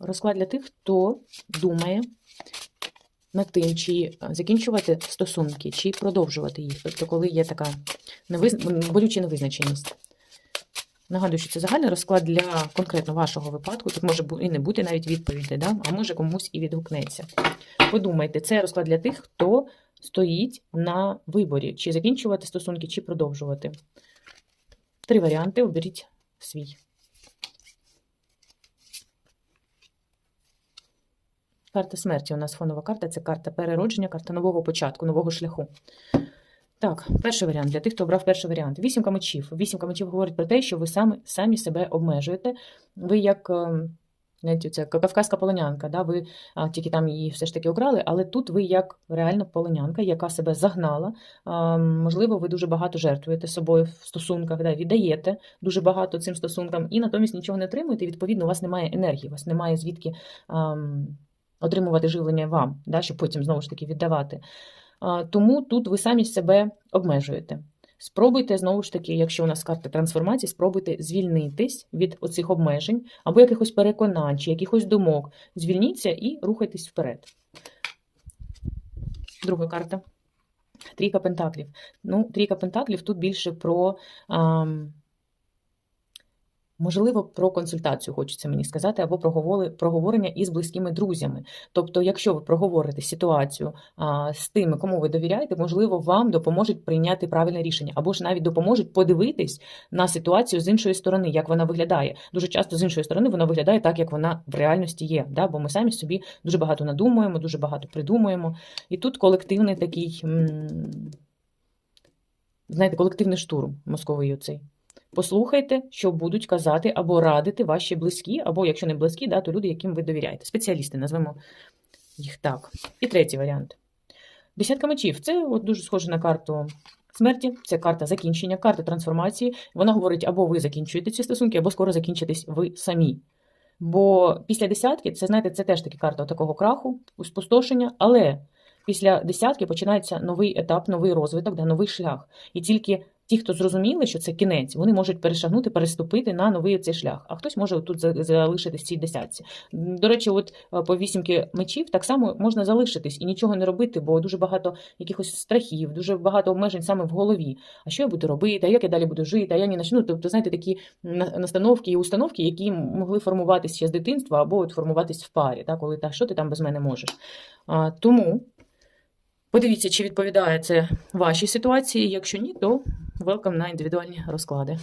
Розклад для тих, хто думає над тим, чи закінчувати стосунки, чи продовжувати їх. Тобто, коли є така невиз... болюча невизначеність. Нагадую, що це загальний розклад для конкретно вашого випадку. Тут може і не бути навіть відповіді, да? а може комусь і відгукнеться. Подумайте, це розклад для тих, хто стоїть на виборі, чи закінчувати стосунки, чи продовжувати. Три варіанти, оберіть свій. Карта смерті у нас фонова карта це карта переродження, карта нового початку, нового шляху. Так, перший варіант для тих, хто обрав перший варіант. Вісімка мечів. Вісімка мечів говорить про те, що ви самі, самі себе обмежуєте. Ви як знаєте, це кавказька полонянка, да? ви а, тільки там її все ж таки украли, але тут ви як реально полонянка, яка себе загнала. А, можливо, ви дуже багато жертвуєте собою в стосунках, да? віддаєте дуже багато цим стосункам, і натомість нічого не отримуєте. Відповідно, у вас немає енергії, у вас немає звідки. ам, отримувати живлення вам, да, щоб потім знову ж таки віддавати. Тому тут ви самі себе обмежуєте. Спробуйте, знову ж таки, якщо у нас карта трансформації, спробуйте звільнитись від оцих обмежень або якихось переконань чи якихось думок. Звільніться і рухайтесь вперед. Друга карта. Трійка пентаклів. Ну, трійка пентаклів тут більше про. ам, Можливо, про консультацію хочеться мені сказати, або проговорення із близькими друзями. Тобто, якщо ви проговорите ситуацію з тими, кому ви довіряєте, можливо, вам допоможуть прийняти правильне рішення, або ж навіть допоможуть подивитись на ситуацію з іншої сторони, як вона виглядає. Дуже часто з іншої сторони вона виглядає так, як вона в реальності є. Да? Бо ми самі собі дуже багато надумуємо, дуже багато придумуємо. І тут колективний такий, знаєте, колективний штурм мозковий оцей. Послухайте, що будуть казати або радити ваші близькі, або якщо не близькі, да, то люди, яким ви довіряєте. Спеціалісти, назвемо їх так. І третій варіант. Десятка мечів це от дуже схоже на карту смерті, це карта закінчення, карта трансформації. Вона говорить, або ви закінчуєте ці стосунки, або скоро закінчитесь ви самі. Бо після десятки, це знаєте, це теж таки карта такого краху, спустошення, але після десятки починається новий етап, новий розвиток, да, новий шлях. І тільки ті, хто зрозуміли, що це кінець, вони можуть перешагнути, переступити на новий цей шлях. А хтось може тут залишитись в цій десятці. До речі, от е, по вісімки мечів так само можна залишитись і нічого не робити, бо дуже багато якихось страхів, дуже багато обмежень саме в голові. А що я буду робити? А як я далі буду жити? А я не начну. Тобто, знаєте, такі настановки і установки, які могли формуватися ще з дитинства або от формуватись в парі, так, коли та що ти там без мене можеш. А, тому подивіться, чи відповідає це вашій ситуації. Якщо ні, то welcome на індивідуальні розклади.